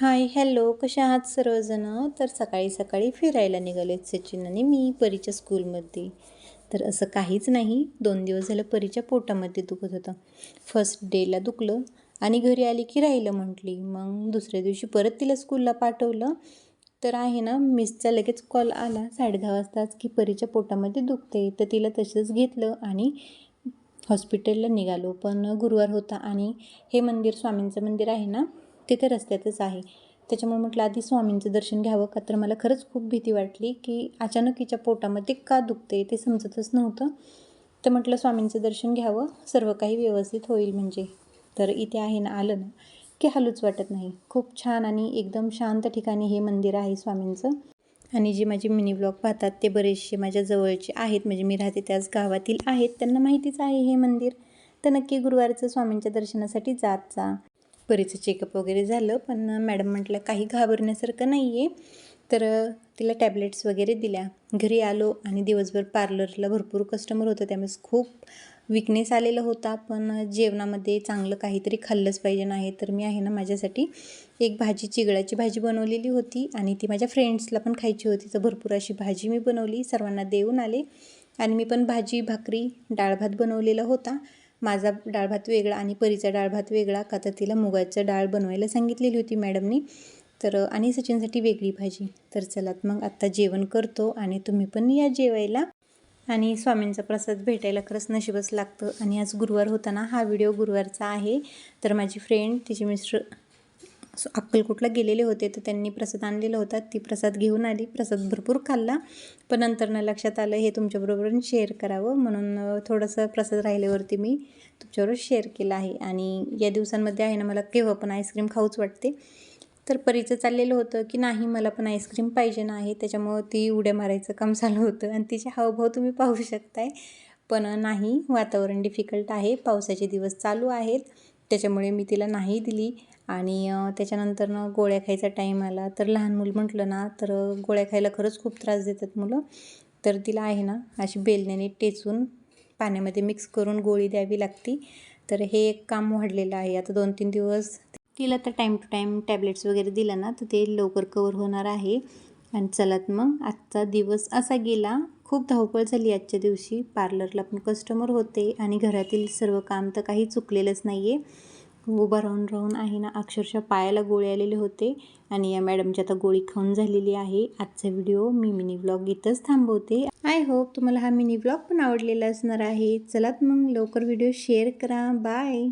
Hi hello. कशा आहात सर्वजणं? तर सकाळी सकाळी फिरायला निघालेत सचिन आणि मी परीच्या स्कूलमध्ये. तर असं काहीच नाही. दोन दिवस झालं परीच्या पोटामध्ये दुखत होतं. फर्स्ट डेला दुखलं आणि घरी आली की राहिलं म्हटली. मग दुसऱ्या दिवशी परत तिला स्कूलला पाठवलं. तर आहे ना मिसचा लगेच कॉल आला. साडे दहा वाजताच की परीच्या पोटामध्ये दुखते. तर तिला तसंच घेतलं आणि हॉस्पिटलला निघालो. पण गुरुवार होता आणि हे मंदिर स्वामींचं मंदिर आहे ना तिथे रस्त्यातच आहे. त्याच्यामुळे म्हटलं आधी स्वामींचं दर्शन घ्यावं का? तर मला खरंच खूप भीती वाटली की अचानक हिच्या पोटामध्ये का दुखते ते समजतच नव्हतं. तर म्हटलं स्वामींचं दर्शन घ्यावं. सर्व काही व्यवस्थित होईल म्हणजे. तर इथे आहे ना आलं ना की हलूच वाटत नाही. खूप छान आणि एकदम शांत ठिकाणी हे मंदिर आहे स्वामींचं. आणि जे माझे मिनी ब्लॉग पाहतात ते बरेचसे माझ्या जवळचे आहेत. म्हणजे मी राहते त्याच गावातील आहेत. त्यांना माहितीच आहे हे मंदिर. तर नक्की गुरुवारचं स्वामींच्या दर्शनासाठी जात जा. परीचं चेकअप वगैरे झालं पण मॅडम म्हटलं काही घाबरण्यासारखं नाही आहे तर तिला टॅबलेट्स वगैरे दिल्या. घरी आलो आणि दिवसभर पार्लरला भरपूर कस्टमर होतं. त्यामुळे खूप विकनेस आलेला होता. पण जेवणामध्ये चांगलं काहीतरी खाल्लंच पाहिजे नाही. तर मी आहे ना माझ्यासाठी एक भाजी चिगळाची भाजी बनवलेली होती आणि ती माझ्या फ्रेंड्सला पण खायची होती. तर भरपूर अशी भाजी मी बनवली. सर्वांना देऊन आले आणि मी पण भाजी भाकरी डाळ भात बनवलेला होता. माझा डाळ भात वेगळा आणि परीचा डाळ भात वेगळा का तर तिला मुगाचं डाळ बनवायला सांगितलेली होती मॅडमनी. तर आणि सचिनसाठी वेगळी भाजी. तर चलात मग आत्ता जेवण करतो आणि तुम्ही पण या जेवायला. आणि स्वामींचा प्रसाद भेटायला खरंच नशिबच लागतं. आणि आज गुरुवार होता ना हा व्हिडिओ गुरुवारचा आहे. तर माझी फ्रेंड तिचे मिस्टर अक्कलकोटला गेलेले होते तर त्यांनी प्रसाद आणलेला होता. ती प्रसाद घेऊन आली. प्रसाद भरपूर खाल्ला. पण नंतर न लक्षात आलं हे तुमच्याबरोबर शेअर करावं म्हणून थोडंसं प्रसाद राहिल्यावरती मी तुमच्याबरोबर शेअर केलं आहे. आणि या दिवसांमध्ये आहे ना मला केव्हा पण आईस्क्रीम खाऊच वाटते. तर परीचं चाललेलं होतं की नाही मला पण आईस्क्रीम पाहिजे नाही त्याच्यामुळं ती उड्या मारायचं काम झालं होतं. आणि तिचे हावभाव तुम्ही पाहू शकताय. पण नाही वातावरण डिफिकल्ट आहे. पावसाचे दिवस चालू आहेत. त्याच्यामुळे मी तिला नाही दिली. आणि त्याच्यानंतर गोळ्या खायचा टाईम आला. तर लहान मूल म्हटलं ना तर गोळ्या खायला खरंच खूप त्रास देतात मुलं. तर तिला आहे ना अशी बेलण्याने टेचून पाण्यामध्ये मिक्स करून गोळी द्यावी लागती. तर हे एक काम वाढलेलं आहे. आता दोन तीन दिवस तिला तर टाईम टू टाईम टॅबलेट्स वगैरे दिलं ना तर ते लवकर कवर होणार आहे. आणि चलात मग आजचा दिवस असा गेला. खूप धावपळ झाली आजच्या दिवशी. पार्लरला पण कस्टमर होते आणि घरातील सर्व काम तर काही चुकलेलंच नाही आहे उभं राहून राहून आहे ना अक्षरशः पायाला गोळे आलेले होते आणि या मॅडमची आता गोळी खाऊन झालेली आहे. आजचा व्हिडिओ मी मिनी ब्लॉग इथंच थांबवते. आय होप तुम्हाला हा मिनी ब्लॉग पण आवडलेला असणार आहे. चलात मग लवकर व्हिडिओ शेअर करा. बाय